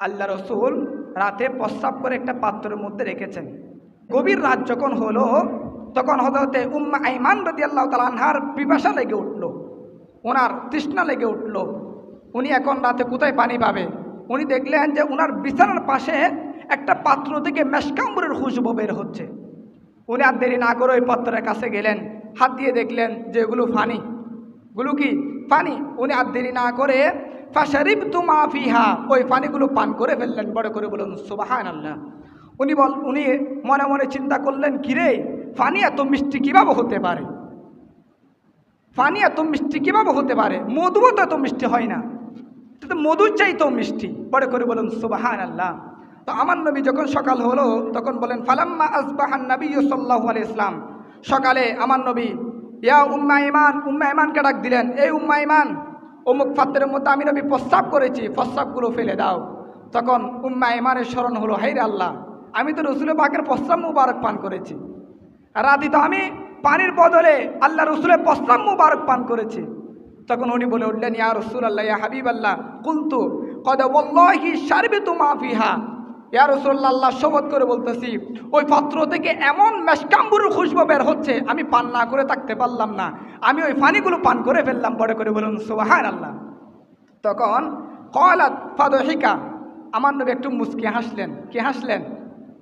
আল্লাহ রসুল রাতে প্রস্রাব করে একটা পাত্রের মধ্যে রেখেছেন। গভীর রাত যখন হলো, তখন হজরতে উম্মা আইমান রদি আল্লাহ তালানহার পিপাসা লেগে উঠল, ওনার তৃষ্ণা লেগে উঠল। উনি এখন রাতে কোথায় পানি পাবে? উনি দেখলেন যে ওনার বিছানার পাশে একটা পাত্র থেকে মেশকাম্বরের খুশবু বের হচ্ছে। উনি আর দেরি না করে ওই পাত্রের কাছে গেলেন, হাত দিয়ে দেখলেন যে এগুলো ফানি। গুলো কি? ফানি। উনি আর দেরি না করে ফাশারিব তু মাফিহা ওই পানিগুলো পান করে ফেললেন, বড় করে বলুন সুবাহান আল্লাহ উনি বল, উনি মনে মনে চিন্তা করলেন, কিরে, পানি এত মিষ্টি কীভাবে হতে পারে? পানি এত মিষ্টি কীভাবে হতে পারে? মধুও তো এত মিষ্টি হয় না। তো মধুর চাইতেও মিষ্টি। বড় করে বলুন সুবাহান আল্লাহ তো আমার নবী যখন সকাল হলো, তখন বলেন ফালাম্মা আসবাহান নবী সাল্লাহ আলি ইসলাম সকালে আমার নবী, ইয়া উম্মা ইমান উম্মা ইমানকে ডাক দিলেন, এই উম্মা ইমান অমুক পাত্রের মধ্যে আমি নবী প্রস্তাব করেছি, প্রস্তাবগুলো ফেলে দাও। তখন উম্মা ইমানের স্মরণ হলো হাই রে আল্লাহ, আমি তো রসুলের বাঘের প্রস্তাব মুবারক পান করেছি। রাতে তো আমি পানির বদলে আল্লাহ রসুলের প্রস্তাব মুবারক পান করেছি। তখন উনি বলে উঠলেন, ইয়া রসুল আল্লাহ ইয়া হাবিব আল্লাহ কুলতু, কদ বল্লাহি সারবে তো মাফিহা ইয়া রসুল্লাহ শপথ করে বলতেছি, ওই পাত্র থেকে এমন মেশকাম্বুর খুশবু বের হচ্ছে, আমি পান না করে থাকতে পারলাম না। আমি ওই পানিগুলো পান করে ফেললাম বড় করে বলুন সুবাহান আল্লাহ তখন কলাত ফাদহিকা, আমার নবী একটু মুস্কি হাসলেন। কে হাসলেন?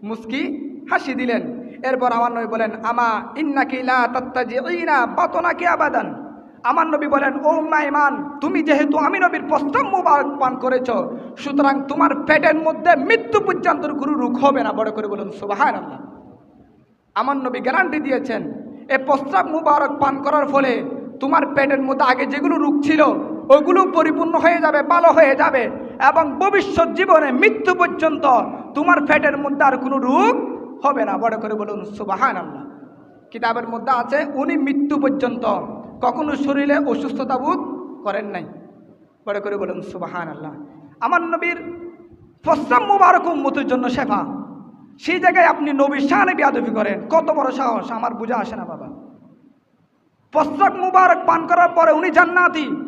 মুস্কি হাসি দিলেন। এরপর আমার নবী বলেন, আমা ইন্নাকি লা তাত্তাজিইনা বাতনাকি আবাদান। আমার নবী বলেন, ও ইমান তুমি যেহেতু আমি নবীর প্রস্তাব মোবারক পান করেছ, সুতরাং তোমার পেটের মধ্যে মৃত্যু পর্যন্ত গুরু রোগ হবে না। বড় করে বলুন সুবাহান আল্লাহ আমার নবী গ্যারান্টি দিয়েছেন, এ প্রস্তাব মুবারক পান করার ফলে তোমার পেটের মধ্যে আগে যেগুলো রোগ ছিল, ওগুলো পরিপূর্ণ হয়ে যাবে, ভালো হয়ে যাবে এবং ভবিষ্যৎ জীবনে মৃত্যু পর্যন্ত তোমার পেটের মধ্যে আর কোনো রোগ হবে না। বড় করে বলুন সুবাহান আল্লাহ কিতাবের মধ্যে আছে, উনি মৃত্যু পর্যন্ত কখনো শরীরে অসুস্থতা বোধ করেন নাই। বড় করে বলুন সুবাহান আল্লাহ আমার নবীর প্রশ্রাম মুবারক উম্মতের জন্য শেফা। সেই জায়গায় আপনি নবীর শাহানে বিয়াদবি করেন। কত বড় সাহস, আমার বোঝা আসে না বাবা। প্রস্তাব মুবারক পান করার পরে উনি জান্নাতি।